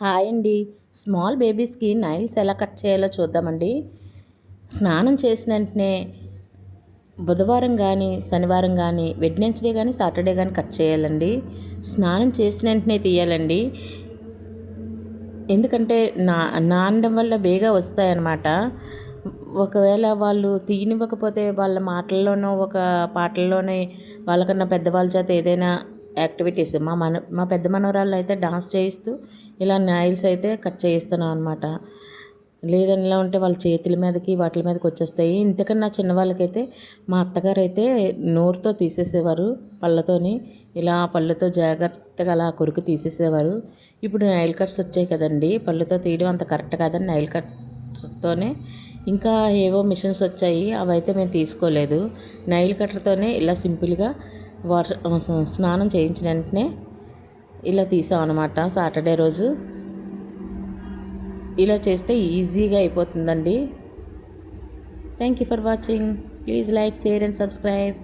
Hi అండి. Small బేబీస్కి nails ఎలా కట్ చేయాలో చూద్దామండి. స్నానం చేసిన వెంటనే బుధవారం కానీ శనివారం కానీ వెడ్నెస్డే కానీ సాటర్డే కానీ కట్ చేయాలండి. స్నానం చేసిన వెంటనే తీయాలండి. ఎందుకంటే నా నానడం వల్ల బేగా వస్తాయన్నమాట. ఒకవేళ వాళ్ళు తీయనివ్వకపోతే వాళ్ళ మాటల్లోనో ఒక పాటల్లోనే వాళ్ళకన్నా పెద్దవాళ్ళ చేత ఏదైనా యాక్టివిటీస్. మా మన మా పెద్ద మనవరాళ్ళు అయితే డాన్స్ చేయిస్తూ ఇలా నైల్స్ అయితే కట్ చేయిస్తున్నాం అనమాట లేదని ఇలా ఉంటే వాళ్ళ చేతుల మీదకి వాటి మీదకి వచ్చేస్తాయి. ఇంతకన్నా చిన్న వాళ్ళకైతే మా అత్తగారు అయితే నోరుతో తీసేసేవారు పళ్ళతోని ఇలా పళ్ళతో జాగ్రత్తగా అలా కొరికి తీసేసేవారు. ఇప్పుడు నైల్ కట్స్ వచ్చాయి కదండి పళ్ళతో తీయడం అంత కరెక్ట్ కాదని నైల్ కట్స్తోనే ఇంకా ఏవో మిషన్స్ వచ్చాయి అవైతే మేము తీసుకోలేదు. నైల్ కట్టర్తోనే ఇలా సింపుల్గా వాటర్ స్నానం చేయించిన వెంటనే ఇలా తీసాం అనమాట సాటర్డే రోజు ఇలా చేస్తే ఈజీగా అయిపోతుందండి. Thank you for watching please like share and subscribe